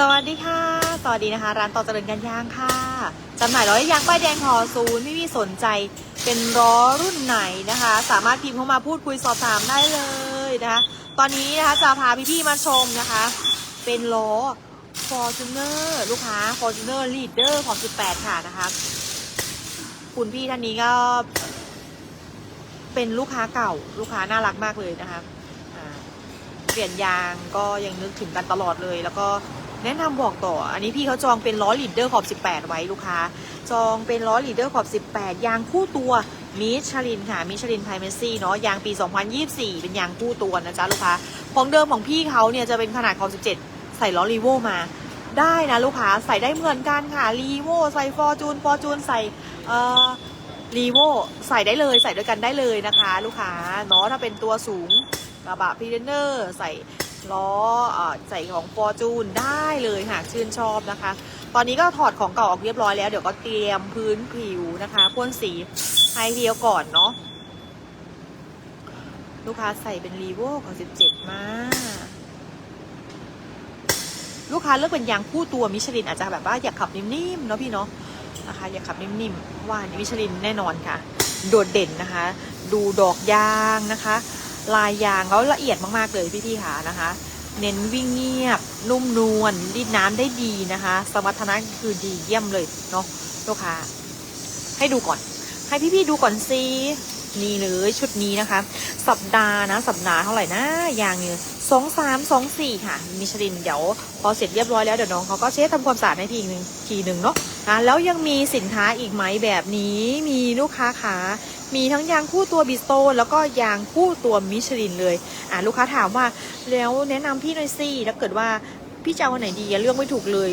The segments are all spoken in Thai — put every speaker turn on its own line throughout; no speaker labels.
สวัสดีค่ะ สวัสดีนะคะ ร้านต่อเจริญกันยางค่ะจำหน่ายล้อยางป้ายแดงหอศูนย์พี่พี่ๆสนใจเป็นล้อรุ่นไหนนะคะ สามารถพิมพ์เข้ามาพูดคุยสอบถามได้เลยนะคะ ตอนนี้นะคะจะพาพี่พี่ๆมาชมนะคะ เป็นล้อ Fortuner ลูกค้า Fortuner Leader ของ18 ค่ะนะคะ คุณพี่ท่านนี้ก็ เป็นลูกค้าเก่าลูกค้าน่ารักมากเลยนะคะเปลี่ยนยางก็ยังนึกถึงกันตลอดเลยแล้วก็ แนะนำบอกต่อ อันนี้พี่เขาจองเป็นล้อลีดเดอร์ขอบ 18 ไว้ลูกค้า จองเป็นล้อลีดเดอร์ขอบ 18 ยางคู่ตัวมิชลินค่ะมิชลินไพเมซี่เนาะยางปี 2024 เป็นยางคู่ตัวนะจ๊ะลูกค้า ของเดิมของพี่เขาเนี่ยจะเป็นขนาดขอบ 17 ใส่ล้อรีโวมาได้นะลูกค้าใส่ได้เหมือนกันค่ะรีโวใส่ฟอร์จูนฟอร์จูนใส่เอ่อรีโวใส่ได้เลยใส่ด้วยกันได้เลยนะคะ ลูกค้าเนาะถ้าเป็นตัวสูงกระบะพีเดนเนอร์ใส่ ล้อใส่ของฟอร์จูนได้เลยหากชื่นชอบนะคะ ตอนนี้ก็ถอดของเก่าออกเรียบร้อยแล้วเดี๋ยวก็เตรียมพื้นผิวนะคะพ่นสีให้เดียวก่อนเนาะลูกค้าใส่เป็นรีโวของ17มา ลูกค้าเลือกเป็นยางคู่ตัวมิชลินอาจจะแบบว่าอยากขับนิ่มๆเนาะพี่เนาะนะคะอยากขับนิ่มๆว่านี่มิชลินแน่นอนค่ะ โดดเด่นนะคะ ดูดอกยางนะคะ ลายยางเขาละเอียดมากๆเลยพี่ๆค่ะนะคะ เน้นวิ่งเงียบ นุ่มนวลรีดน้ำได้ดีนะคะ สมรรถนะคือดีเยี่ยมเลยเนาะลูกค้า ให้ดูก่อน ให้พี่ๆดูก่อนสินี่เลยชุดนี้นะคะ สัปดาห์นะสัปดาห์เท่าไหร่นะยางเนี่ยสองสามสองสี่ค่ะมิชลินเดี๋ยวพอเสร็จเรียบร้อยแล้วเดี๋ยวน้องเขาก็เช็ดทำความสะอาดให้ทีหนึ่งทีหนึ่งเนาะอะแล้วยังมีสินค้าอีกไหมแบบนี้มีลูกค้าขา มีทั้งยางคู่ตัวบิสโตนแล้วก็ยางคู่ตัวมิชลินเลย อะลูกค้าถามว่าแล้วแนะนำพี่หน่อยสิถ้าเกิดว่าพี่จะเอาไหนดีเลือกไม่ถูกเลย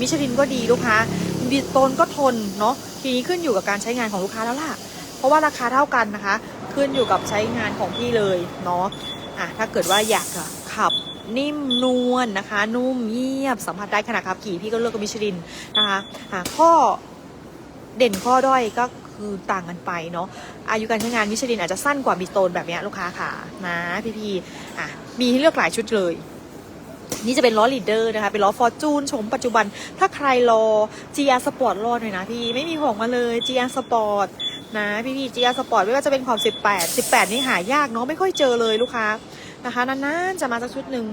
มิชลินก็ดีลูกค้าบิสโตนก็ทนเนาะทีนี้ขึ้นอยู่กับการใช้งานของลูกค้าแล้วล่ะ เพราะว่าราคาเท่ากันนะคะ ขึ้นอยู่กับใช้งานของพี่เลยเนาะอะถ้าเกิดว่าอยากขับนิ่มนวลนะคะ นุ่มเงียบสัมผัสได้ขณะขับขี่พี่ก็เลือกกับมิชลินนะคะอะข้อเด่นข้อด้อยก็ คือต่างกันไปเนาะอายุการใช้งานมิชลินอาจจะสั้นกว่าบิสโตนแบบนี้ลูกค้าค่ะนะพี่ๆอะมีให้เลือกหลายชุดเลย นี่จะเป็นล้อลีดเดอร์นะคะ เป็นล้อฟอร์จูนชมปัจจุบัน ถ้าใครรอ GR Sport รอหน่อยนะพี่ ไม่มีของมาเลย GR Sport นะพี่พี่ GR Sport ไม่ว่าจะเป็นขอบ 18 18 นี่หายากเนาะไม่ค่อยเจอเลยลูกค้านะคะนานๆจะมาสักชุดหนึ่ง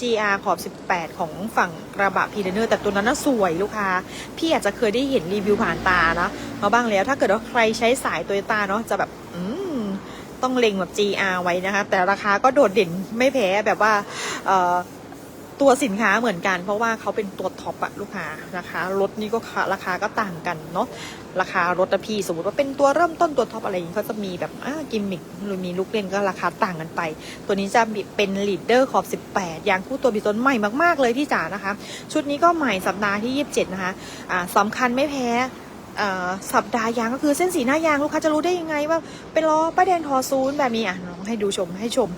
GR ขอบ 18 ของฝั่งกระบะพีเดเนอร์แต่ตัวนั้นน่ะสวยลูกค้า พี่อาจจะเคยได้เห็นรีวิวผ่านตานะมาบ้างแล้วถ้าเกิดว่าใครใช้สายโตโยต้าเนาะจะแบบอืมต้องเล็งแบบ GR ไว้นะคะ แต่ราคาก็โดดเด่นไม่แพ้แบบว่าเอ่อ ตัวสินค้าเหมือนกัน เพราะว่าเขาเป็นตัวท็อปอะลูกค้านะคะรถนี่ก็ราคาก็ต่างกันเนาะราคารถอะพี่สมมติว่าเป็นตัวเริ่มต้นตัวท็อปอะไรอย่างนี้เขาจะมีแบบอ่ากิมมิคหรือมีลูกเล่นก็ราคาต่างกันไป ตัวนี้จะเป็นลีดเดอร์ขอบ 18ยางคู่ตัวบิโตนใหม่มากๆเลยพี่จ๋านะคะ ชุดนี้ก็ใหม่สัปดาห์ที่ 27 นะคะอ่าสำคัญไม่แพ้อ่าสัปดาห์ยางก็คือเส้นสีหน้ายางลูกค้าจะรู้ได้ยังไงว่าเป็นล้อป้ายแดงทอซูนแบบนี้อะน้องให้ดูชมให้ชม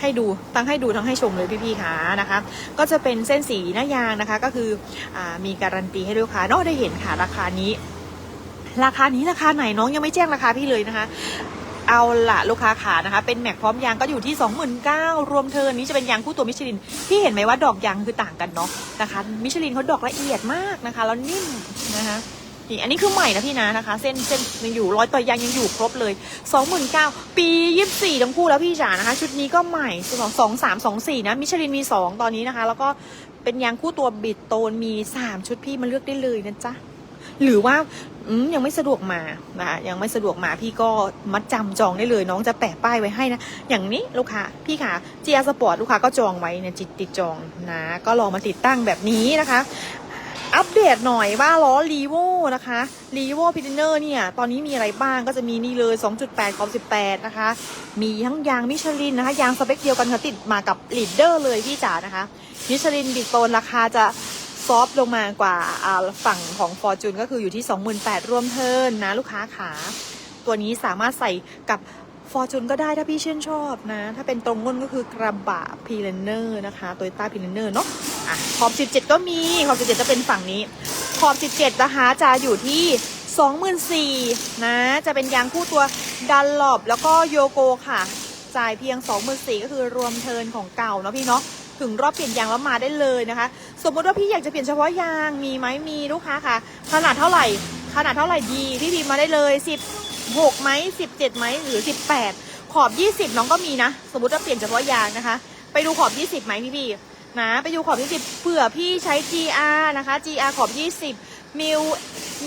ให้ดูทั้งให้ดูทั้งให้ชมเลยพี่ๆค่ะนะคะ ก็จะเป็นเส้นสีหน้ายางนะคะ ก็คืออมีการันตีให้ลูกค้าเนาะได้เห็นค่ะราคานี้ ราคานี้ราคาไหนน้องยังไม่แจ้งราคาพี่เลยนะคะเอาละลูกค้าขานะคะ เป็นแม็กพร้อมยางก็อยู่ที่ 29,000รวมเทิร์นนี้จะเป็นยางคู่ตัวมิชลินพี่เห็นไหมว่าดอกยางคือต่างกันเนาะนะคะ มิชลินเขาดอกละเอียดมากนะคะ แล้วนิ่มนะคะ นี่อันนี้คือใหม่นะพี่นะนะคะ เส้นเส้นยังอยู่ร้อยต่อยางยังอยู่ครบเลย29,000ปี24ทั้งคู่แล้วพี่จ๋านะคะ ชุดนี้ก็ใหม่สองสองสามสองสี่นะมิชลินมี 2 ตอนนี้นะคะ แล้วก็เป็นยางคู่ตัวบิดโตนมี 3 ชุดพี่มาเลือกได้เลยนะจ๊ะหรือว่ายังไม่สะดวกมานะยังไม่สะดวกมาพี่ก็มัดจำจองได้เลย น้องจะแปะป้ายไว้ให้นะ อย่างนี้ลูกค้าพี่ค่ะ GR Sport ลูกค้าก็จองไว้เนี่ยจิตติดจองนะ ก็ลองมาติดตั้งแบบนี้นะคะ อัปเดตหน่อยว่าล้อรีโวนะคะรีโวพิทเนอร์เนี่ย ตอนนี้มีอะไรบ้างก็จะมีนี่เลย 2.8ขอบ18 นะคะ มีทั้งยางมิชลินนะคะ ยางสเปคเดียวกันค่ะติดมากับลีดเดอร์เลยพี่จ๋านะคะ มิชลินบิดโตนราคาจะซอฟต์ลงมากว่าฝั่งของฟอร์จูนก็คืออยู่ที่ 28,000รวมเทิร์นนะลูกค้าขา ตัวนี้สามารถใส่กับฟอร์จูนก็ได้ถ้าพี่ชื่นชอบนะ ถ้าเป็นตรงก้นก็คือกระบะพีเลนเนอร์นะคะโตโยต้าพีเลนเนอร์เนาะ อะขอบ 17 ก็มี ขอบ 17 จะเป็นฝั่งนี้ ขอบ 17 นะคะ จะอยู่ที่ 24,000นะ จะเป็นยางคู่ตัวดันหลบแล้วก็โยโกค่ะ จ่ายเพียง 24,000ก็คือรวมเทินของเก่าเนาะพี่เนาะถึงรอบเปลี่ยนยางแล้วมาได้เลยนะคะ สมมติว่าพี่อยากจะเปลี่ยนเฉพาะยางมีไหมมีลูกค้าค่ะ ขนาดเท่าไหร่ ขนาดเท่าไหร่ดีพี่พิมมาได้เลย 16ไหม17ไหมหรือ 18 ขอบ 20 น้องก็มีนะ สมมติว่าเปลี่ยนเฉพาะยางนะคะ ไปดูขอบ 20ไหมพี่พี่ นะไปดูขอบ 20 เผื่อพี่ใช้ GR นะคะ GR ขอบ 20 มิล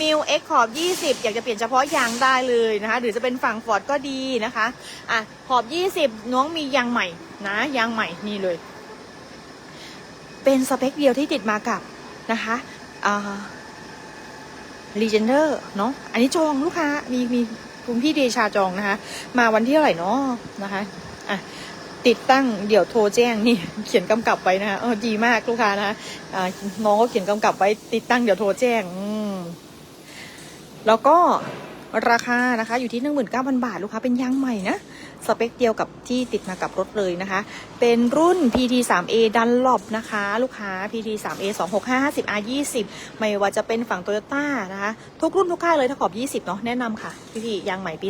มิล X ขอบ 20 อยากจะเปลี่ยนเฉพาะยางได้เลยนะคะ หรือจะเป็นฝั่งฟอร์ดก็ดีนะคะอะขอบ 20 น้องมียางใหม่นะยางใหม่นี่เลย เป็นสเปคเดียวที่ติดมากับนะคะอ่ารีเจนเดอร์เนาะอันนี้จองลูกค้ามีมีคุณพี่เดชาจองนะคะ มาวันที่เท่าไหร่เนาะนะคะอะ ติดตั้งเดี๋ยวโทรแจ้งนี่เขียนกำกับไว้นะคะเออดีมากลูกค้านะะอ่าน้องก็เขียนกำกับไว้ติดตั้งเดี๋ยวโทรแจ้งแล้วก็ราคานะคะอยู่ที่หนึ่งหมื่นเก้าพันบาทลูกค้าเป็นยางใหม่นะ สเปคเดียวกับที่ติดมากับรถเลยนะคะ เป็นรุ่น PT 3A Dunlop นะคะ ลูกค้า PT 3A 265 50 R 20ไม่ว่าจะเป็นฝั่ง Toyota นะคะ ทุกรุ่นทุกค่ายเลยถ้าขอบ 20 เนาะแนะนำค่ะ พี่ๆยางใหม่ปี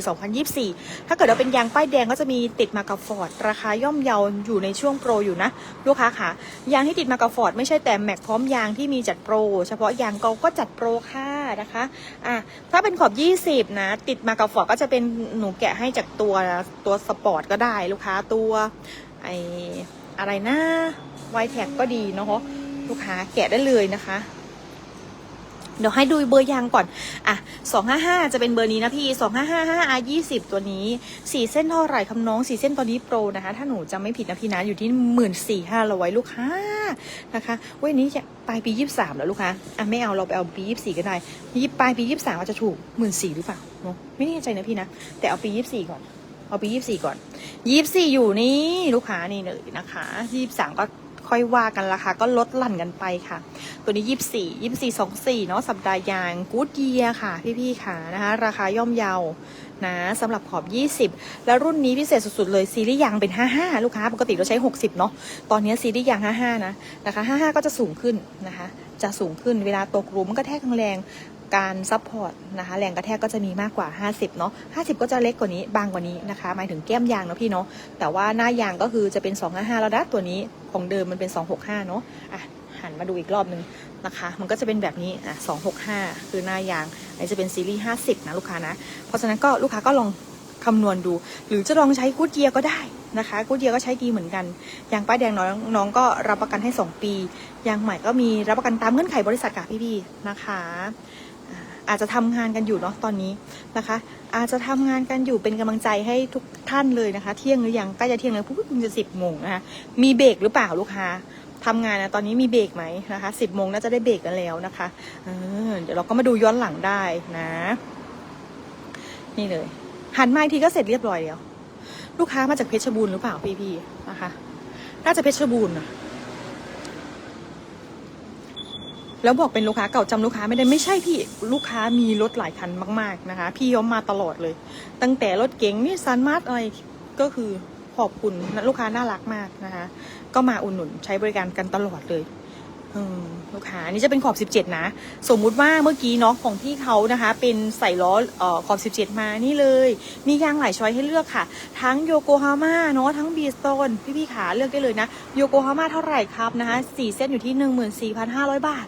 2024 ถ้าเกิดเราเป็นยางป้ายแดงก็จะมีติดมากับ Ford ราคาย่อมเยาอยู่ในช่วงโปรอยู่นะ ลูกค้าค่ะ ยางที่ติดมากับ Ford ไม่ใช่แต่แม็กพร้อมยางที่มีจัดโปร เฉพาะยางเกาก็จัดโปรค่ะนะคะอะถ้าเป็นขอบ 20 นะ ติดมากับ Ford ก็จะเป็นหนูแกะให้จากตัวตัวสปอร์ตก็ได้ลูกค้าตัวไออะไรนะไวแท็กก็ดีเนาะลูกค้าแกะได้เลยนะคะ เดี๋ยวให้ดูเบอร์ยางก่อน อะ255จะเป็นเบอร์นี้นะพี่255 R 20ตัวนี้4เส้นเท่าไหร่คำน้อง4เส้นตอนนี้โปรนะคะ ถ้าหนูจำไม่ผิดนะพี่นะ อยู่ที่14,500ลูกค้านะคะเว้ยนี้จะปลายปี23แล้วลูกค้า อะไม่เอาเราไปเอาปี24ก็ได้ยี่ปลายปี23อาจจะถูก14,000หรือเปล่าเนาะไม่แน่ใจนะพี่นะ แต่เอาปี24ก่อน เอาปี24ก่อน24อยู่นี่ลูกค้านี่เลยนะคะ23ก็ค่อยว่ากันราคาก็ลดหลั่นกันไปค่ะ ตัวนี้24 24 24เนาะสัปดาห์ยางกู๊ดเยียค่ะ พี่ๆค่ะนะคะ ราคาย่อมเยานะสำหรับขอบ 20 แล้วรุ่นนี้พิเศษสุดๆเลยซีรีส์ยางเป็น 55 ลูกค้าปกติเราใช้ 60 เนาะตอนนี้ซีรีส์ยาง 55 นะนะคะ 55 ก็จะสูงขึ้นนะคะ จะสูงขึ้นเวลาตกหลุมก็แทกแรงการซัพพอร์ตนะคะแรงกระแทกก็จะมีมากกว่า 50 เนาะ50 ก็จะเล็กกว่านี้บางกว่านี้นะคะ หมายถึงแก้มยางเนาะพี่เนาะแต่ว่าหน้ายางก็คือจะเป็น 255 แล้วนะตัวนี้ของเดิมมันเป็น 265 เนาะอะหันมาดูอีกรอบนึงนะคะ มันก็จะเป็นแบบนี้อะ265 คือหน้ายางอันนี้จะเป็นซีรีส์ 50 นะลูกค้านะ เพราะฉะนั้นก็ลูกค้าก็ลองคำนวณดู หรือจะลองใช้กูดเยียก็ได้นะคะกูดเยียก็ใช้ดีเหมือนกันยางป้ายแดงน้องน้องก็รับประกันให้ 2 ปียางใหม่ก็มีรับประกันตามเงื่อนไขบริษัทกับพี่ๆนะคะ อาจจะทำงานกันอยู่เนาะตอนนี้นะคะ อาจจะทำงานกันอยู่เป็นกำลังใจให้ทุกท่านเลยนะคะ เที่ยงหรือยังใกล้จะเที่ยงแล้วปุ๊บมันจะสิบโมงนะคะมีเบรกหรือเปล่าลูกค้าทำงานนะตอนนี้มีเบรกไหมนะคะสิบโมงน่าจะได้เบรกกันแล้วนะคะเออเดี๋ยวเราก็มาดูย้อนหลังได้นะ นี่เลย หันมาอีกทีก็เสร็จเรียบร้อยแล้ว ลูกค้ามาจากเพชรบูรณ์หรือเปล่าพี่พี่ๆนะคะ น่าจะเพชรบูรณ์นะ แล้วบอกเป็นลูกค้าเก่าจำลูกค้าไม่ได้ไม่ใช่พี่ลูกค้ามีรถหลายคันมาก ๆนะคะ พี่ย้อมมาตลอดเลย ตั้งแต่รถเก๋งนี่ซันมาร์ทอะไรก็คือขอบคุณลูกค้าน่ารักมากนะคะ ก็มาอุ่นหนุนใช้บริการกันตลอดเลยลูกค้านนี้จะเป็นขอบ 17 นะ สมมุติว่าเมื่อกี้เนาะของพี่เขานะคะ เป็นใส่ล้ออขอบ 17 มานี่เลย มียางหลายช้อยให้เลือกค่ะ ทั้งโยโกฮาม่าเนาะทั้งบีสโตนพี่ๆขาเลือกได้เลยนะ โยโกฮาม่าเท่าไหร่ครับนะคะ 4 เส้นอยู่ที่ 14,500 บาท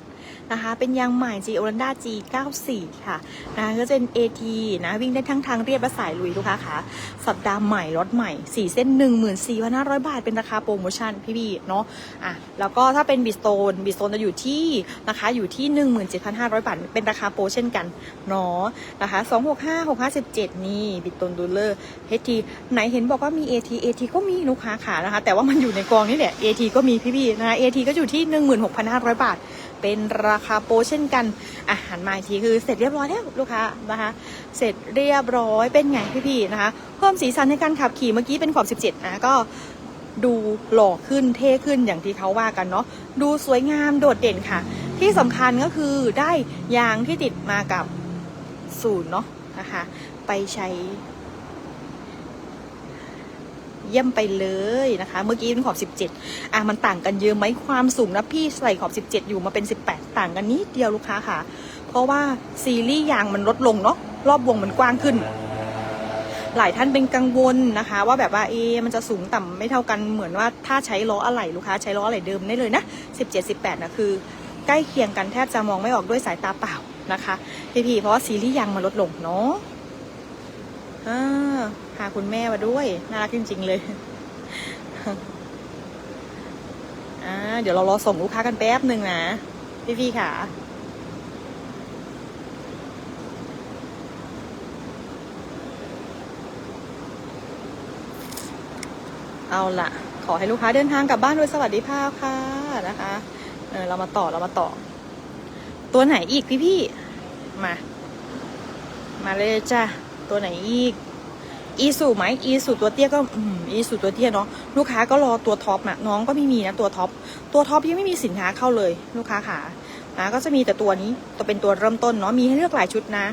นะคะ เป็นยางใหม่ G o r a n d a G94 ค่ะนะคะก็จะเป็น AT นะ วิ่งได้ทั้งทางเรียบและสายลุยลูกค้าค่ะสัปดาห์ใหม่ รถใหม่ 4 เส้น 14,500 บาท เป็นราคาโปรโมชั่นพี่ๆเนาะอะแล้วก็ถ้าเป็นบิสโตนบิสโตนจะอยู่ที่นะคะอยู่ที่ 17,500 บาท เป็นราคาโปรเช่นกันเนาะนะคะ265 657 นี่บิสโตนดูเลอร์ HT ไหนเห็นบอกว่ามี AT AT ก็มีลูกค้าขานะคะ แต่ว่ามันอยู่ในกองนี่แหละ AT ก็มีพี่ๆนะคะ AT ก็อยู่ที่ 16,500 บาท เป็นราคาโปรเช่นกันอาหารมาอีกทีคือเสร็จเรียบร้อยแล้วลูกค้านะคะ เสร็จเรียบร้อยเป็นไงพี่ๆนะคะ เพิ่มสีสันในการขับขี่เมื่อกี้เป็นขอบ 17 นะก็ดูหล่อขึ้นเท่ขึ้นอย่างที่เขาว่ากันเนาะดูสวยงามโดดเด่นค่ะ ที่สำคัญก็คือได้ยางที่ติดมากับศูนย์เนาะนะคะ ไปใช้ เยี่ยมไปเลยนะคะ เมื่อกี้เป็นขอบ 17 อะมันต่างกันเยอะไหมความสูงนะพี่ใส่ขอบ 17 อยู่มาเป็น 18 ต่างกันนิดเดียวลูกค้าค่ะ เพราะว่าซีรีส์ยางมันลดลงเนาะรอบวงมันกว้างขึ้น หลายท่านเป็นกังวลนะคะ ว่าแบบว่าเอมันจะสูงต่ำไม่เท่ากันเหมือนว่าถ้าใช้ล้ออะไหล่ลูกค้าใช้ล้ออะไหล่เดิมได้เลยนะ 17 18นะคือ ใกล้เคียงกันแทบจะมองไม่ออกด้วยสายตาเปล่านะคะพี่ๆเพราะว่าซีรีส์ยางมันลดลงเนาะอ่า พาคุณแม่มาด้วย น่ารักจริง ๆ เลยอ่าเดี๋ยวเรารอส่งลูกค้ากันแป๊บหนึ่งนะพี่ๆค่ะเอาละขอให้ลูกค้าเดินทางกลับบ้านโดยสวัสดิภาพค่ะนะคะเออเรามาต่อเรามาต่อ ตัวไหนอีกพี่พี่ๆมา มาเลยจ้ะตัวไหนอีก อีสูไหมอีสูตัวเตี้ยก็อืมอีสูตัวเตี้ยเนาะลูกค้าก็รอตัวท็อปนะน้องก็ไม่มีนะตัวท็อปตัวท็อปยังไม่มีสินค้าเข้าเลยลูกค้าค่ะนะก็จะมีแต่ตัวนี้ตัวเป็นตัวเริ่มต้นเนาะมีให้เลือกหลายชุดนะ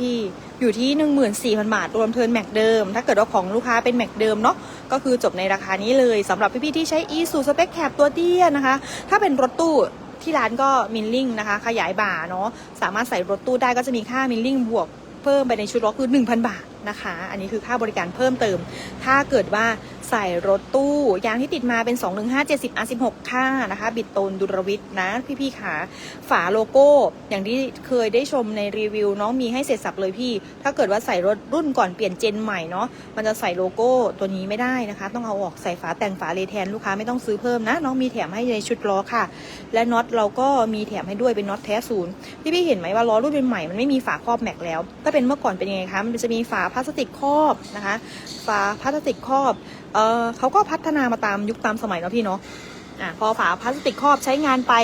พี่ๆอยู่ที่หนึ่งหมื่นสี่พันบาท รวมเทิร์นแม็กเดิม ถ้าเกิดว่าของลูกค้าเป็นแม็กเดิมเนาะก็คือจบในราคานี้เลยสำหรับพี่ๆที่ใช้อีสูสเปคแคปตัวเตี้ยนะคะ ถ้าเป็นรถตู้ที่ร้านก็มิลลิ่งนะคะ ขยายบ่าเนาะสามารถใส่รถตู้ได้ก็จะมีค่ามิลลิ่งบวก เพิ่มไปในชุดล็อกคือ 1,000 บาทนะคะ อันนี้คือค่าบริการเพิ่มเติม ถ้าเกิดว่า ใส่รถตู้ ยางที่ติดมาเป็น 215 70 R16 ค่านะคะ บิดโตนดุรวิทย์นะ พี่ๆขาฝาโลโก้ อย่างที่เคยได้ชมในรีวิวน้องมีให้เสร็จสับเลยพี่ ถ้าเกิดว่าใส่รถรุ่นก่อนเปลี่ยนเจนใหม่เนาะมันจะใส่โลโก้ตัวนี้ไม่ได้นะคะ ต้องเอาออกใส่ฝาแต่งฝาเลแทนลูกค้าไม่ต้องซื้อเพิ่มนะ น้องมีแถมให้ในชุดล้อค่ะ และน็อตเราก็มีแถมให้ด้วยเป็นน็อตแท้ศูนย์พี่พี่ๆเห็นไหมว่าล้อรุ่นใหม่มันไม่มีฝาครอบแม็กแล้ว ถ้าเป็นเมื่อก่อนเป็นยังไงคะมันจะมีฝาพลาสติกครอบนะคะ ฝาพลาสติกครอบเออเขาก็พัฒนามาตามยุคตามสมัยเนาะพี่เนาะอะพอฝาพลาสติกครอบใช้งานไป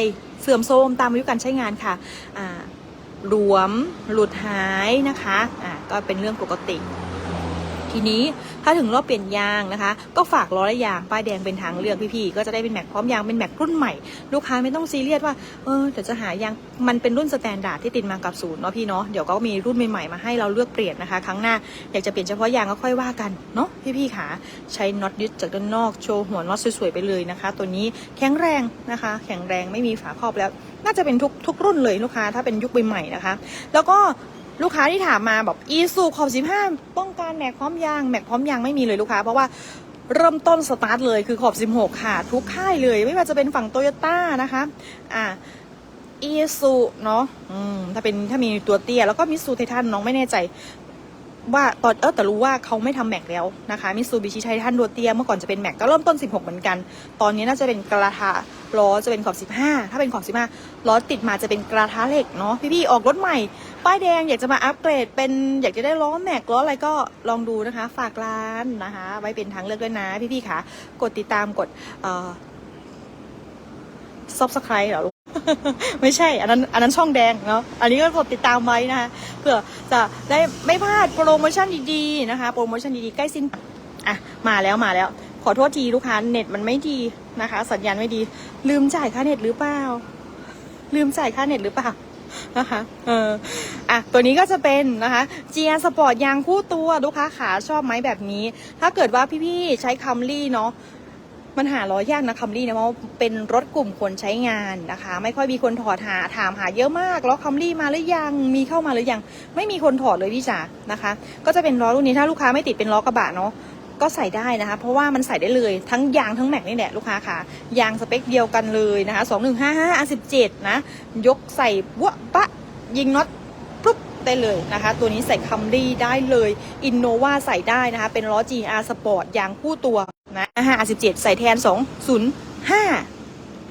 เสื่อมโทรมตามอายุการใช้งานค่ะอ่าหลวมหลุดหายนะคะอ่าก็เป็นเรื่องปกติ ทีนี้ ถ้าถึงรอบเปลี่ยนยางนะคะ ก็ฝากล้อและยางป้ายแดงเป็นทางเลือกพี่ๆก็จะได้เป็นแม็กพร้อมยางเป็นแม็กรุ่นใหม่ลูกค้าไม่ต้องซีเรียสว่าเออเดี๋ยวจะหายางมันเป็นรุ่นสแตนดาร์ดที่ติดมากับศูนย์เนาะพี่เนาะเดี๋ยวก็มีรุ่นใหม่ๆมาให้เราเลือกเปลี่ยนนะคะ ครั้งหน้าอยากจะเปลี่ยนเฉพาะยางก็ค่อยว่ากันเนาะพี่ๆค่ะใช้น็อตยึดจากด้านนอกโชว์หัวน็อตสวยๆไปเลยนะคะ ตัวนี้แข็งแรงนะคะ แข็งแรงไม่มีฝาครอบแล้ว น่าจะเป็นทุกทุกรุ่นเลยลูกค้าถ้าเป็นยุคใหม่ๆนะคะ แล้วก็ ลูกค้าที่ถามมาแบบอีซูขอบสิบห้าต้องการแม็กพร้อมยางแม็กพร้อมยางไม่มีเลยลูกค้า เพราะว่าเริ่มต้นสตาร์ทเลยคือขอบ 16 ค่ะ ทุกค่ายเลย ไม่ว่าจะเป็นฝั่งโตโยต้านะคะ อ่าอีซูเนาะอืมถ้าเป็นถ้ามีตัวเตี้ย แล้วก็มิสูไททันน้องไม่แน่ใจ ว่าตอนเออแต่รู้ว่าเขาไม่ทำแม็กแล้วนะคะมิซูบิชิไททันตัวเตียเมื่อก่อนจะเป็นแม็กก็เริ่มต้น 16 เหมือนกัน ตอนนี้น่าจะเป็นกระทะล้อจะเป็นขอบ 15 ถ้าเป็นขอบ 15 ล้อติดมาจะเป็นกระทะเหล็กเนาะพี่ๆ ออกรถใหม่ ป้ายแดงอยากจะมาอัปเกรด เป็นอยากจะได้ล้อแม็กล้ออะไรก็ลองดูนะคะ ฝากร้านนะคะ ไว้เป็นทางเลือกด้วยนะพี่ๆค่ะกดติดตามกดเอ่อ subscribe เหรอ ไม่ใช่ อันนั้น อันนั้นช่องแดงเนาะ อันนี้ก็กดติดตามไว้นะคะ เพื่อจะได้ไม่พลาดโปรโมชั่นดีๆนะคะ โปรโมชั่นดีๆ ใกล้สิ้น อะ มาแล้วมาแล้ว ขอโทษทีลูกค้าเน็ตมันไม่ดีนะคะ สัญญาณไม่ดี ลืมจ่ายค่าเน็ตหรือเปล่า ลืมจ่ายค่าเน็ตหรือเปล่านะคะ เออ อะ ตัวนี้ก็จะเป็นนะคะ GR Sport ยางคู่ตัวลูกค้าขาชอบไหมแบบนี้ ถ้าเกิดว่าพี่ๆใช้คัมรี่เนาะ มันหาล้อยากนะคัมรี่นะเพราะเป็นรถกลุ่มคนใช้งานนะคะ ไม่ค่อยมีคนถอดหาถามหาเยอะมากล้อคัมรี่มาหรือยังมีเข้ามาหรือยัง ไม่มีคนถอดเลยพี่จ๋านะคะ ก็จะเป็นล้อรุ่นนี้ถ้าลูกค้าไม่ติดเป็นล้อกระบะเนาะก็ใส่ได้นะคะ เพราะว่ามันใส่ได้เลยทั้งยางทั้งแม็กนี่แหละลูกค้าค่ะยางสเปคเดียวกันเลยนะคะ 2 1 5 5 R 17 นะ ยกใส่วะปะยิงน็อตปุ๊บ ได้เลยนะคะ ตัวนี้ใส่คัมรี่ได้เลยอินโนวาใส่ได้นะคะ เป็นล้อ GR Sport ยางคู่ตัวนะ517 ใส่แทน 2 0 5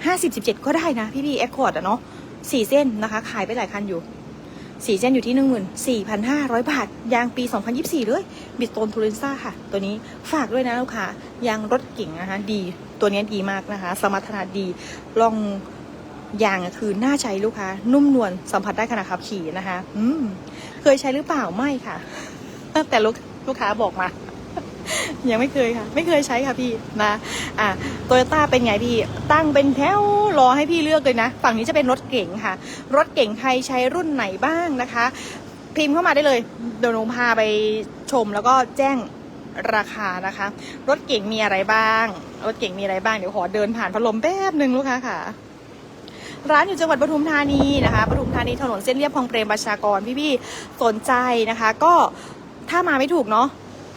50 17 ก็ได้นะ พี่พี่แอคคอร์ดอะเนาะสี่เส้นนะคะ ขายไปหลายคันอยู่สี่เส้นอยู่ที่14,500บาท ยางปี2024เลยบิดโตนทูเรนซ่าค่ะ ตัวนี้ฝากด้วยนะลูกค้ายางรถเก่งนะคะ ดี ตัวนี้ดีมากนะคะ สมรรถนะดีลอง ยางคือน่าใช้ลูกค้า นุ่มนวลสัมผัสได้ขณะขับขี่นะคะ อืม เคยใช้หรือเปล่าไม่ค่ะ แต่ลูกลูกค้าบอกมา ยังไม่เคยค่ะ ไม่เคยใช้ค่ะพี่นะ อะโตโยต้าเป็นไงพี่ ตั้งเป็นแถวรอให้พี่เลือกเลยนะ ฝั่งนี้จะเป็นรถเก๋งค่ะ รถเก๋งไทยใช้รุ่นไหนบ้างนะคะ พิมพ์เข้ามาได้เลยเดี๋ยวหนูพาไปชมแล้วก็แจ้งราคานะคะ รถเก๋งมีอะไรบ้าง รถเก๋งมีอะไรบ้าง เดี๋ยวขอเดินผ่านพัดลมแป๊บหนึ่งลูกค้าค่ะ ร้านอยู่จังหวัดปทุมธานีนะคะปทุมธานีถนนเส้นเรียบคลองเปรมประชากรพี่ๆสนใจนะคะ ก็ถ้ามาไม่ถูกเนาะ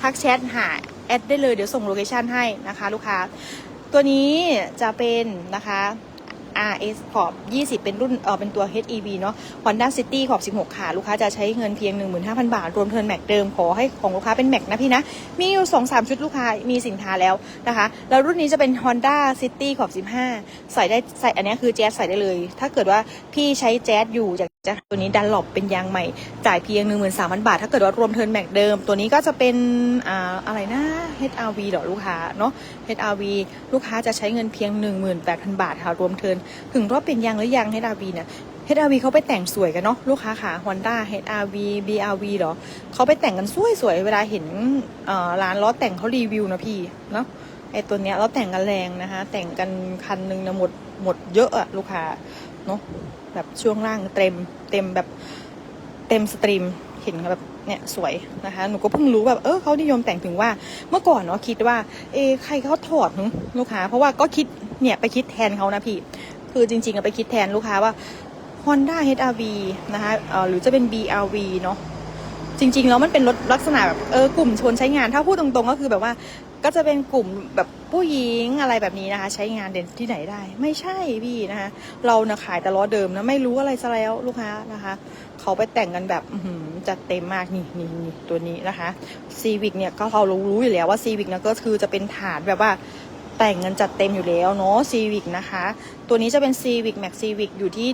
ทักแชทหาแอดได้เลยเดี๋ยวส่งโลเคชันให้นะคะ ลูกค้า ตัวนี้จะเป็นนะคะ RS ขอบ 20 เป็นรุ่นเออเป็นตัว HEV เนาะ Honda City ขอบ 16 ค่ะ ลูกค้าจะใช้เงินเพียง 15,000 บาท รวมเทิร์นแม็กเดิม ขอให้ของลูกค้าเป็นแม็กนะพี่นะ มีอยู่ 2-3 ชุดลูกค้ามีสินค้าแล้วนะคะ แล้วรุ่นนี้จะเป็น Honda City ขอบ 15 ใส่ได้ใส่อันนี้คือแจ๊สใส่ได้เลย ถ้าเกิดว่าพี่ใช้แจ๊สอยู่อยาก จะตัวนี้ดันหลบเป็นยางใหม่ จ่ายเพียง 13,000 บาท ถ้าเกิดว่ารวมเทิร์นแม็กเดิม ตัวนี้ก็จะเป็นอ่าอะไรนะ HRV เหรอลูกค้าเนาะ HRV ลูกค้าจะใช้เงินเพียง 18,000 บาทค่ะรวมเทิร์นถึงรอบเปลี่ยนยางหรือยัง HRV เนี่ย HRV เขาไปแต่งสวยกันเนาะลูกค้าค่ะ Honda HRV BRV เหรอเขาไปแต่งกันสวยๆ เวลาเห็นร้านล้อแต่งเขารีวิวนะพี่เนาะไอตัวเนี้ยเราแต่งกันแรงนะคะ แต่งกันคันนึงนะหมดหมดเยอะอะลูกค้าเนาะ แบบช่วงล่างเต็มเต็มแบบเต็มสตรีมเห็นแบบเนี่ยสวยนะคะหนูก็เพิ่งรู้แบบเออเขานิยมแต่งถึงว่าเมื่อก่อนเนาะคิดว่าเอใครเขาถอดลูกค้า เพราะว่าก็คิดเนี่ยไปคิดแทนเขานะพี่ คือจริงๆอะไปคิดแทนลูกค้าว่า Honda HRV นะคะเออหรือจะเป็น BRV เนาะจริงๆแล้วมันเป็นรถลักษณะแบบเออกลุ่มชนใช้งาน ถ้าพูดตรงๆก็คือแบบว่า ก็จะเป็นกลุ่มแบบผู้หญิงอะไรแบบนี้นะคะ ใช้งานเด่นที่ไหนได้ ไม่ใช่พี่นะคะ เรานะขายแต่ล้อเดิมนะไม่รู้อะไรซะแล้วลูกค้านะคะ เขาไปแต่งกันแบบจัดเต็มมากนี่นี่นี่ตัวนี้นะคะซีวิกเนี่ยก็เรารู้รู้อยู่แล้วว่าซีวิกนะก็คือจะเป็นฐานแบบว่าแต่งเงินจัดเต็มอยู่แล้วเนาะซีวิกนะคะ ตัวนี้จะเป็น Civic Max Civic อยู่ที่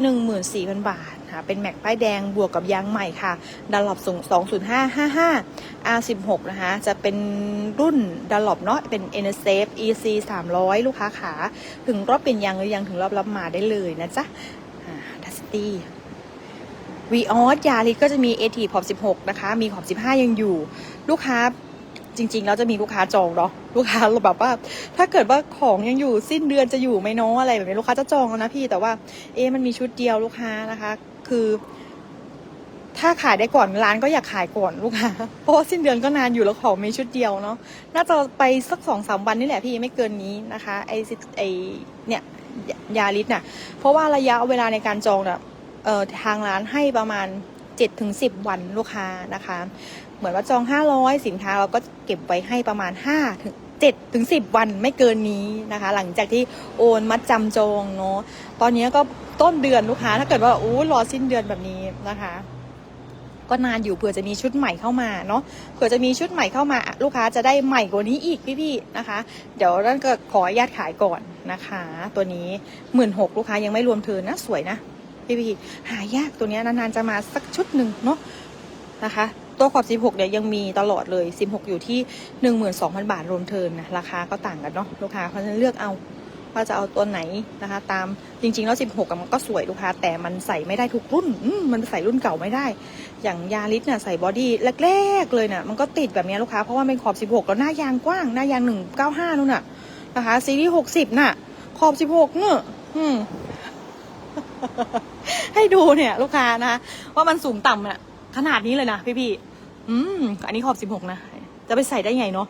14,000 บาท คะ เป็นแม็กป้ายแดงบวกกับยางใหม่ค่ะดันหลบส่ง20555 R16 นะคะ จะเป็นรุ่นดันหลบเนาะเป็น n s a f e EC 300 ลูกค้าขา ถึงรอบเปลี่ยนยางหรือยังถึงรอบรับมาได้เลยนะจ๊ะดัสตี้วีออสยาริสก็จะมี AT ขอบ16 นะคะ มีขอบ 15 ยังอยู่ ลูกค้าจริงๆแล้วจะมีลูกค้าจองเนาะลูกค้าแบบว่า ถ้าเกิดว่าของยังอยู่สิ้นเดือนจะอยู่ไหมเนาะอะไรแบบนี้ลูกค้าจะจองแล้วนะพี่แต่ว่าเอ๊มันมีชุดเดียวลูกค้านะคะ คือ ถ้าขายได้ก่อนร้านก็อยากขายก่อนลูกค้าเพราะว่าสิ้นเดือนก็นานอยู่แล้วของมีชุดเดียวเนาะน่าจะไปสักสองสามวันนี่แหละพี่ไม่เกินนี้นะคะไอซิไอเนี่ยยาลิสน่ะ เพราะว่าระยะเวลาในการจองเนี่ยเอ่อทางร้านให้ประมาณ7จ็ดถึงสิบวันลูกค้านะคะ เหมือนว่าจอง500สินค้าเราก็เก็บไว้ให้ประมาณ5ถึง7ถึง10 วันไม่เกินนี้นะคะ หลังจากที่โอนมัดจำจองเนาะตอนนี้ก็ต้นเดือนลูกค้า ถ้าเกิดว่าอู้รอสิ้นเดือนแบบนี้นะคะ ก็นานอยู่เผื่อจะมีชุดใหม่เข้ามาเนาะเผื่อจะมีชุดใหม่เข้ามา ลูกค้าจะได้ใหม่กว่านี้อีกพี่ๆนะคะ เดี๋ยวนั่นก็ขออนุญาตขายก่อนนะคะ ตัวนี้หมื่นหกลูกค้ายังไม่รวมเทิร์นะสวยนะพี่ๆหายากตัวนี้นานๆจะมาสักชุดหนึ่งเนาะนะคะตัวขอบ 16 เนี่ยยังมีตลอดเลย 16 อยู่ที่ 12,000 บาทรวมเทินนะ ราคาก็ต่างกันเนาะ ลูกค้าเพราะฉะนั้นเลือกเอา ว่าจะเอาตัวไหนนะคะ ตามจริงๆแล้ว 16อะมันก็สวยลูกค้า แต่มันใส่ไม่ได้ทุกรุ่นมมันใส่รุ่นเก่าไม่ได้ อย่างยาริสเนี่ยใส่บอดี้แรกๆเลยเนี่ยมันก็ติดแบบนี้ลูกค้า เพราะว่าเป็นขอบ 16 แล้วหน้ายางกว้าง หน้ายาง 195นู่นน่ะนะคะซีรีส์60 น่ะ ขอบ 16เนี่ยอืมให้ดูเนี่ย ลูกค้านะคะว่ามันสูงต่ำเนี่ยขนาดนี้เลยนะพี่ๆอืมอันนี้ขอบ 16 นะจะไปใส่ได้ไงเนาะ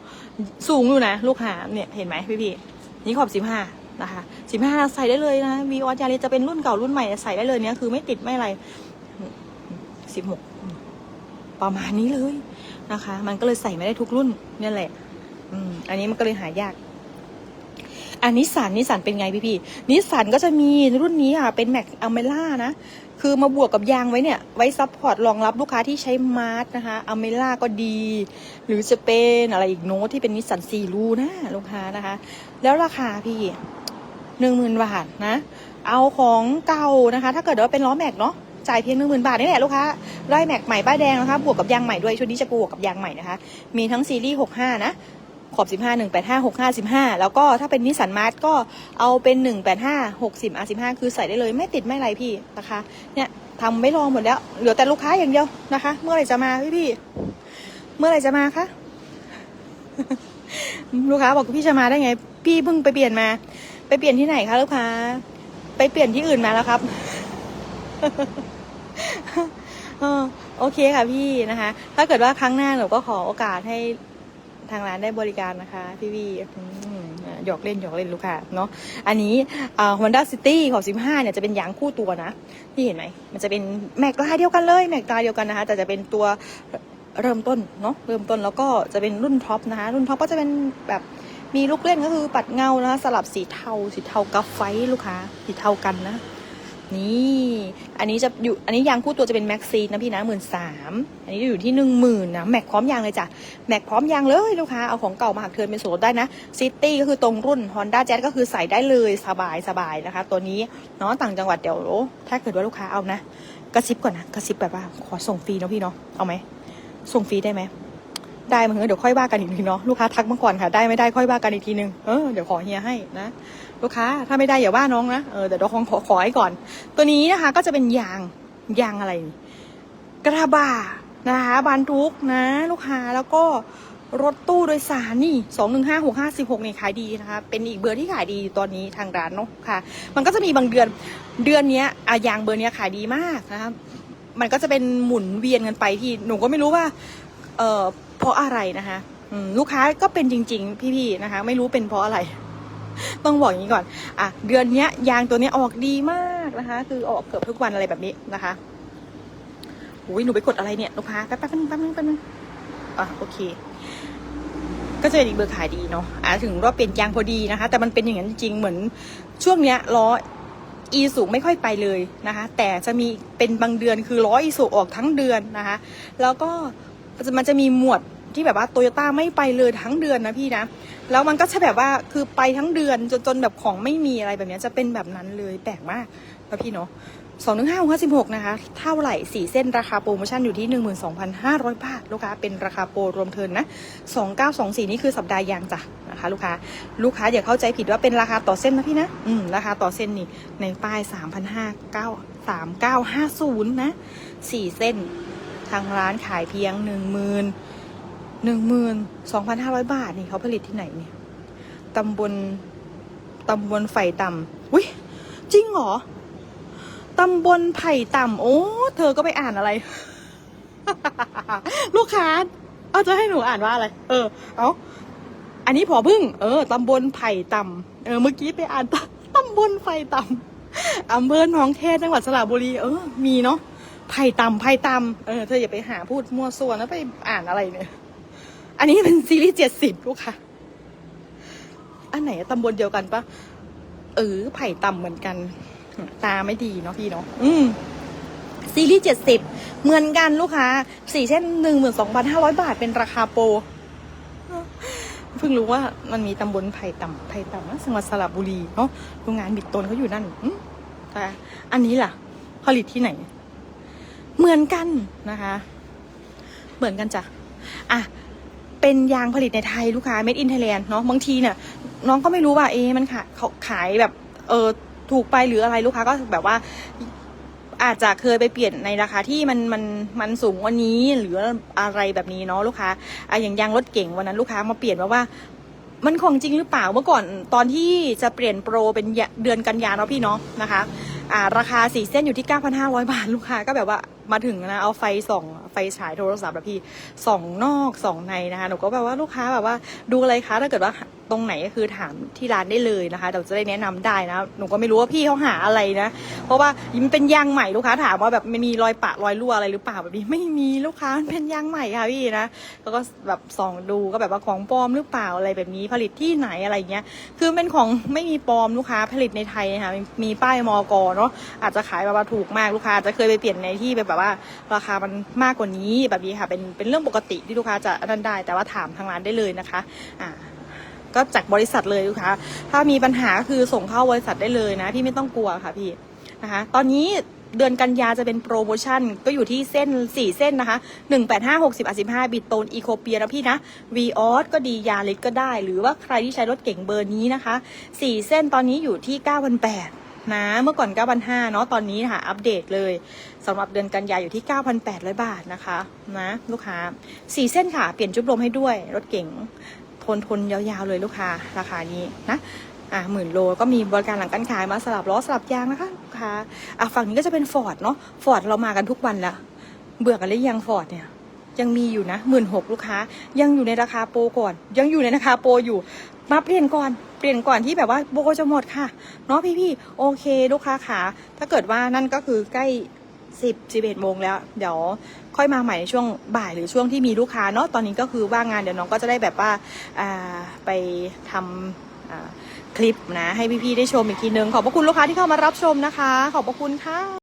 สูงอยู่นะ ลูกค้าเนี่ยเห็นไหมพี่ๆนี่ขอบ 15 นะคะ15ใส่ได้เลยนะวีออสยาริสจะเป็นรุ่นเก่ารุ่นใหม่ใส่ได้เลยเนี่ยคือไม่ติดไม่อะไร16ประมาณนี้เลยนะคะ มันก็เลยใส่ไม่ได้ทุกรุ่นเนี่ยแหละ อืม อันนี้มันก็เลยหายากอันนิสันนิสันเป็นไงพี่พี่นิสันก็จะมีรุ่นนี้อะเป็นแม็กอเมล่านะ คือมาบวกกับยางไว้เนี่ย ไว้ซับพอร์ตรองรับลูกค้าที่ใช้มาร์ทนะคะอเมล่าก็ดี หรือจะเป็นอะไรอีกโน้ตที่เป็นนิสสันซีรูนะลูกค้านะคะ แล้วราคาพี่ หนึ่งหมื่นบาทนะ เอาของเก่านะคะ ถ้าเกิดว่าเป็นล้อแม็กเนาะจ่ายเพียงหนึ่งหมื่นบาทนี่แหละลูกค้าได้แม็กใหม่ป้ายแดงนะคะ บวกกับยางใหม่ด้วยชุดนี้จะบวกกับยางใหม่นะคะ มีทั้งซีรีส์หกห้านะขอบ 15 1 8 5 6 5 15 แล้วก็ถ้าเป็นนิสสันมาร์ทก็เอาเป็น 1 8 5 60 R 15 คือใส่ได้เลยไม่ติดไม่ไรพี่นะคะ เนี่ยทำไม่รอหมดแล้ว เหลือแต่ลูกค้าอย่างเดียวนะคะ เมื่อไหร่จะมาพี่พี่ เมื่อไหร่จะมาคะลูกค้าบอกพี่จะมาได้ไง พี่เพิ่งไปเปลี่ยนมา ไปเปลี่ยนที่ไหนคะลูกค้า ไปเปลี่ยนที่อื่นมาแล้วครับเออโอเคค่ะพี่นะคะ ถ้าเกิดว่าครั้งหน้าหนูก็ขอโอกาสให้ทางร้านได้บริการนะคะพี่วีหยอกเล่นหยอกเล่นลูกค้าเนาะอันนี้อ่า Honda City ของ 15 เนี่ยจะเป็นยางคู่ตัวนะพี่เห็นไหมมันจะเป็นแม็กลายเดียวกันเลยแม็กลายเดียวกันนะคะ แต่จะเป็นตัวเริ่มต้นเนาะเริ่มต้นแล้วก็จะเป็นรุ่นท็อปนะคะ รุ่นท็อปก็จะเป็นแบบ มีลูกเล่นก็คือปัดเงานะคะสลับสีเทา สีเทากราไฟลูกค้า สีเทากันนะ นี่ อันนี้จะอยู่ อันนี้ยางคู่ตัวจะเป็นแม็กซีนะพี่นะหมื่นสามอันนี้จะอยู่ที่หนึ่งหมื่นนะแม็กพร้อมยางเลยจ้ะแม็กพร้อมยางเลยลูกค้า เอาของเก่ามาหักเทินเป็นส่วนลดได้นะซิตี้ก็คือตรงรุ่น Honda Jazz ก็คือใส่ได้เลยสบายสบายนะคะ ตัวนี้เนาะต่างจังหวัดเดี๋ยวถ้าเกิดว่าลูกค้าเอานะกระซิบก่อนนะกระซิบแบบว่าขอส่งฟรีเนาะพี่เนาะเอาไหมส่งฟรีได้ไหม ได้มั้งเดี๋ยวค่อยว่ากันอีกทีเนาะลูกค้าทักมาก่อนค่ะ ได้ไม่ได้ค่อยว่ากันอีกทีนึงเออเดี๋ยวขอเฮียให้นะลูกค้าถ้าไม่ได้อย่าว่าน้องนะเออแต่เดี๋ยวขอขอขอให้ก่อน ตัวนี้นะคะก็จะเป็นยางยางอะไร กระบะนะคะบรรทุกนะ ลูกค้าแล้วก็รถตู้โดยสารนี่สองหนึ่งห้าหกห้าสิบหกนี่ขายดีนะคะ เป็นอีกเบอร์ที่ขายดีตอนนี้ทางร้านเนาะค่ะ มันก็จะมีบางเดือนเดือนนี้อะยางเบอร์นี้ขายดีมากนะคะมันก็จะเป็นหมุนเวียนกันไปที่หนูก็ไม่รู้ว่า เออ เพราะอะไรนะคะลูกค้าก็เป็นจริง ๆ พี่ๆนะคะ ไม่รู้เป็นเพราะอะไร ต้องบอกอย่างนี้ก่อน อะ เดือนเนี้ย ยางตัวนี้ออกดีมากนะคะ คือออกเกือบทุกวันอะไรแบบนี้นะคะอุ้ยหนูไปกดอะไรเนี่ยลูกค้าแป๊บแป๊บนึงแป๊บนึงแป๊บนึงอะโอเค ก็จะเป็นอีกเบอร์ขายดีเนาะอะถึงว่าเปลี่ยนยางพอดีนะคะ แต่มันเป็นอย่างนั้นจริงๆเหมือน ช่วงเนี้ยล้ออีสูไม่ค่อยไปเลยนะคะ แต่จะมีเป็นบางเดือนคือล้ออีสูออกทั้งเดือนนะคะ แล้วก็มันจะมีหมวด ที่แบบว่าโตโยต้าไม่ไปเลยทั้งเดือนนะพี่นะ แล้วมันก็จะแบบว่าคือไปทั้งเดือนจนจนแบบของไม่มีอะไรแบบนี้จะเป็นแบบนั้นเลยแปลกมากนะพี่เนาะสองหนึ่งห้าห้าสิบหกนะคะ เท่าไหร่สี่เส้นราคาโปรโมชั่นอยู่ที่หนึ่งหมื่นสองพันห้าร้อยบาท ลูกค้าเป็นราคาโปรรวมเทินนะสองเก้าสองสี่นี่คือสัปดาห์ยางจ้ะนะคะ ลูกค้า ลูกค้าอย่าเข้าใจผิดว่าเป็นราคาต่อเส้นนะพี่นะ อืม ราคาต่อเส้นนี่ ในป้ายสามพันห้าเก้าสามเก้าห้าศูนย์นะสี่เส้น ทางร้านขายเพียงหนึ่งหมื่น หนึ่งหมื่นสองพันห้าร้อยบาทนี่เขาผลิตที่ไหนเนี่ยตำบลตำบลไผ่ต่ำอุ้ยจริงเหรอตำบลไผ่ต่ำโอ้เธอก็ไปอ่านอะไร ลูกค้าเอาจะให้หนูอ่านว่าอะไร เออ เอาอันนี้พอพึ่ง เออตำบลไผ่ต่ำเออเมื่อกี้ไปอ่านตตำบลไผ่ต่ำอำเภอหนองแคจังหวัดสระบุรี เออ มีเนาะไผ่ต่ำไผ่ต่ำเออเธออย่าไปหาพูดมั่วส่วนแล้วไปอ่านอะไรเนี่ย อันนี้เป็นซีรีส์เจ็ดสิบลูกค้าอันไหนอะตำบลเดียวกันปะเออไผ่ต่ำเหมือนกัน ตาไม่ดีเนาะพี่เนาะอืมซีรีส์เจ็ดสิบเหมือนกันลูกค้าสี่เส้นหนึ่งหมื่นสองพันห้าร้อยบาทเป็นราคาโปรเพิ่งรู้ว่ามันมีตำบลไผ่ต่ำไผ่ต่ำนะจังหวัดสระบุรีเนาะโรงงานบิดตนเขาอยู่นั่นอืมแต่อันนี้ล่ะ ผลิตที่ไหน เหมือนกันนะคะ เหมือนกันจ้ะอะ เป็นยางผลิตในไทยลูกค้า made in Thailand เนาะบางทีเนี่ยน้องก็ไม่รู้ว่าเอ๊มันขายเขาขายแบบเออถูกไปหรืออะไรลูกค้าก็แบบว่าอาจจะเคยไปเปลี่ยนในราคาที่มันมันมันสูงว่านี้หรืออะไรแบบนี้เนาะลูกค้าอะอย่างยางรถเก่งวันนั้นลูกค้ามาเปลี่ยนมาว่า มันของจริงหรือเปล่าเมื่อก่อนตอนที่จะเปลี่ยนโปรเป็นเดือนกันยาเนาะพี่เนาะนะคะอ่าราคาสี่เส้นอยู่ที่ 9,500 บาทลูกค้าก็แบบว่า มาถึงนะเอาไฟส่องไฟฉายโทรศัพท์แบบพี่ส่องนอกส่องในนะคะหนูก็แบบว่าลูกค้าแบบว่าดูอะไรคะถ้าเกิดว่าตรงไหนก็คือถามที่ร้านได้เลยนะคะเดี๋ยวจะได้แนะนำได้นะหนูก็ไม่รู้ว่าพี่เขาหาอะไรนะ เพราะว่ามันเป็นยางใหม่ลูกค้าถามว่าแบบมันมีรอยปะรอยรั่วอะไรหรือเปล่าแบบนี้ไม่มีลูกค้ามันเป็นยางใหม่ค่ะพี่นะแล้วก็แบบส่องดูก็แบบว่าของปลอมหรือเปล่าอะไรแบบนี้ผลิตที่ไหนอะไรเงี้ยคือเป็นของไม่มีปลอมลูกค้าผลิตในไทยนะคะมีป้ายมอกเนาะอาจจะขายแบบว่าถูกมากลูกค้าอาจจะเคยไปเปลี่ยนในที่แบบว่า ราคามันมากกว่านี้แบบนี้ค่ะเป็นเป็นเรื่องปกติที่ลูกค้าจะนั่นได้ แต่ว่าถามทางร้านได้เลยนะคะอ่า ก็จากบริษัทเลยลูกค้าถ้ามีปัญหาก็คือส่งเข้าบริษัทได้เลยนะ พี่ไม่ต้องกลัวค่ะพี่นะคะ ตอนนี้เดือนกันยาจะเป็นโปรโมชั่นก็อยู่ที่เส้น 4 เส้นนะคะ 1 8 5 60 15 บิตโตนอีโคเปียนะพี่นะวีออสก็ดียาลิสก็ได้ หรือว่าใครที่ใช้รถเก่งเบอร์นี้นะคะ 4 เส้นตอนนี้อยู่ที่ 9,800นะเมื่อก่อน 9,500เนาะตอนนี้ค่ะอัปเดตเลยสำหรับเดือนกันยาอยู่ที่ 9,800 บาทนะคะนะลูกค้า 4 เส้นค่ะ เปลี่ยนจุ๊บลมให้ด้วยรถเก่ง ทนทนยาวๆเลยลูกค้าราคานี้นะอะหมื่นโลก็มีบริการหลังการขายมาสลับล้อสลับยางนะคะลูกค้าอะฝั่งนี้ก็จะเป็นฟอร์ดเนาะฟอร์ดเรามากันทุกวันละเบื่อกันหรือยังฟอร์ดเนี่ยยังมีอยู่นะหมื่นหกลูกค้า ยังอยู่ในราคาโปรก่อน ยังอยู่ในราคาโปรอยู่ มาเปลี่ยนก่อนเปลี่ยนก่อนที่แบบว่าโปรจะหมดค่ะเนาะพี่ๆโอเค ลูกค้าขาถ้าเกิดว่านั่นก็คือใกล้สิบสิบเอ็ดโมงแล้ว เดี๋ยว ค่อยมาใหม่ในช่วงบ่ายหรือช่วงที่มีลูกค้าเนาะตอนนี้ก็คือว่างงานเดี๋ยวน้องก็จะได้แบบว่าาไปทำคลิปนะให้พี่ๆได้ชมอีกทีนึง ขอบพระคุณลูกค้าที่เข้ามารับชมนะคะ ขอบพระคุณค่ะ